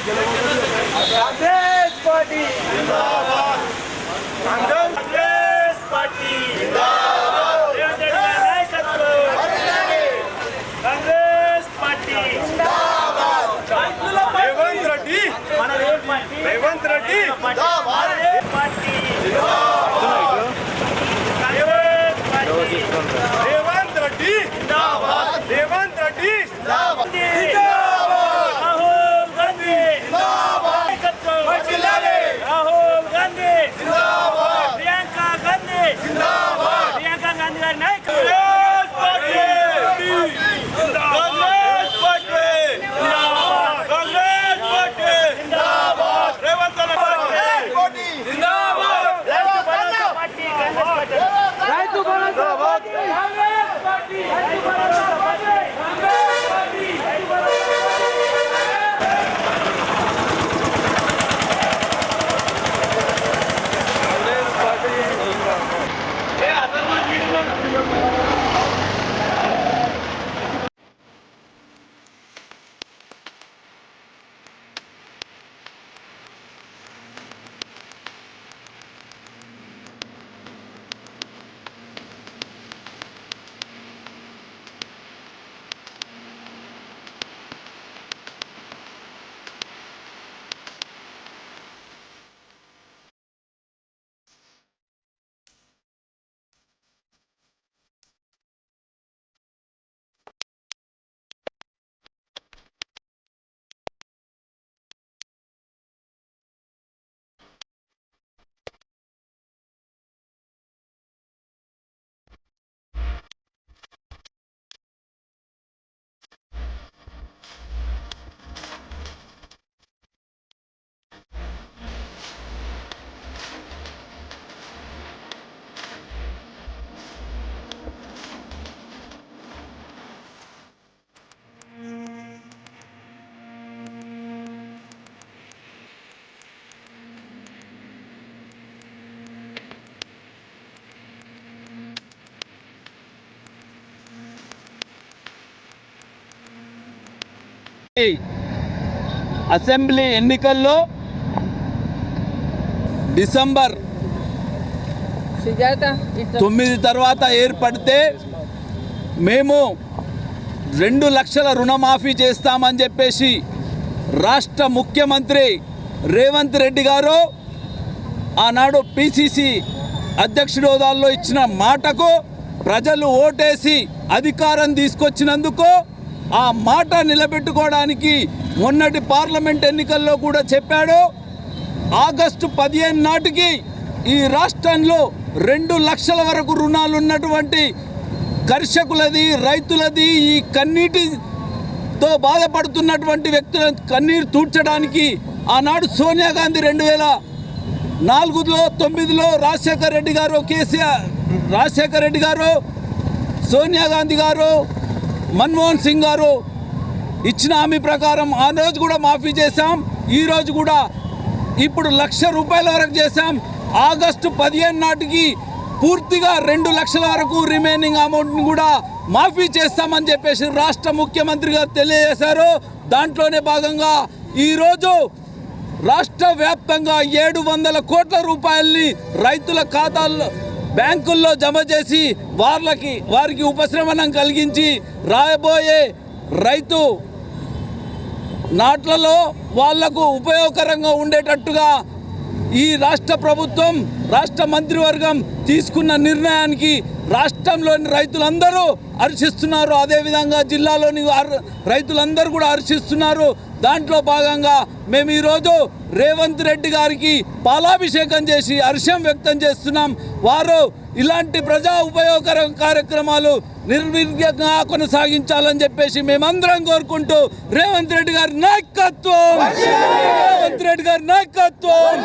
Congress Party! Assembly ఎన్నికల్లో December తొమ్మిది తర్వాత ఏర్పడితే మేము రెండు లక్షల రుణమాఫీ చేస్తామని చెప్పేసి రాష్ట్ర ముఖ్యమంత్రి రేవంత్ రెడ్డి గారు ఆనాడు పిసిసి అధ్యక్షుడి హోదాల్లో ఇచ్చిన మాటకు ప్రజలు ఓటేసి అధికారం తీసుకొచ్చినందుకు ఆ మాట నిలబెట్టుకోవడానికి మొన్నటి పార్లమెంట్ ఎన్నికల్లో కూడా చెప్పాడు. ఆగస్టు పదిహేను నాటికి ఈ రాష్ట్రంలో రెండు లక్షల వరకు రుణాలు ఉన్నటువంటి కర్షకులది రైతులది ఈ కన్నీటితో బాధపడుతున్నటువంటి వ్యక్తుల కన్నీరు తూడ్చడానికి ఆనాడు సోనియా గాంధీ రెండు వేల నాలుగులో తొమ్మిదిలో రాజశేఖర్ రెడ్డి గారు కేసీఆర్ రాజశేఖర్ రెడ్డి గారు సోనియా గాంధీ గారు మన్మోహన్ సింగ్ గారు ఇచ్చిన హామీ ప్రకారం ఆ రోజు కూడా మాఫీ చేశాం. ఈరోజు కూడా ఇప్పుడు లక్ష రూపాయల వరకు చేశాం. ఆగస్టు పదిహేను నాటికి పూర్తిగా రెండు లక్షల వరకు రిమైనింగ్ అమౌంట్ని కూడా మాఫీ చేస్తామని చెప్పేసి రాష్ట్ర ముఖ్యమంత్రి గారు తెలియజేశారు. దాంట్లోనే భాగంగా ఈరోజు రాష్ట్ర వ్యాప్తంగా ఏడు వందల కోట్ల రూపాయల్ని రైతుల ఖాతాల్లో బ్యాంకుల్లో జమ చేసి వాళ్ళకి వారికి ఉపశమనం కలిగించి రాబోయే రైతు నాట్లలో వాళ్ళకు ఉపయోగకరంగా ఉండేటట్టుగా ఈ రాష్ట్ర ప్రభుత్వం రాష్ట్ర మంత్రివర్గం తీసుకున్న నిర్ణయానికి రాష్ట్రంలోని రైతులందరూ హర్షిస్తున్నారు. అదేవిధంగా జిల్లాలోని రైతులందరూ కూడా హర్షిస్తున్నారు. దాంట్లో భాగంగా మేము ఈరోజు రేవంత్ రెడ్డి గారికి పాలాభిషేకం చేసి హర్షం వ్యక్తం చేస్తున్నాం. వారు ఇలాంటి ప్రజా ఉపయోగకర కార్యక్రమాలు నిర్విఘ్నంగా కొనసాగించాలని చెప్పేసి మేమందరం కోరుకుంటూ రేవంత్ రెడ్డి గారి నాయకత్వం! రేవంత్ రెడ్డి గారి నాయకత్వం!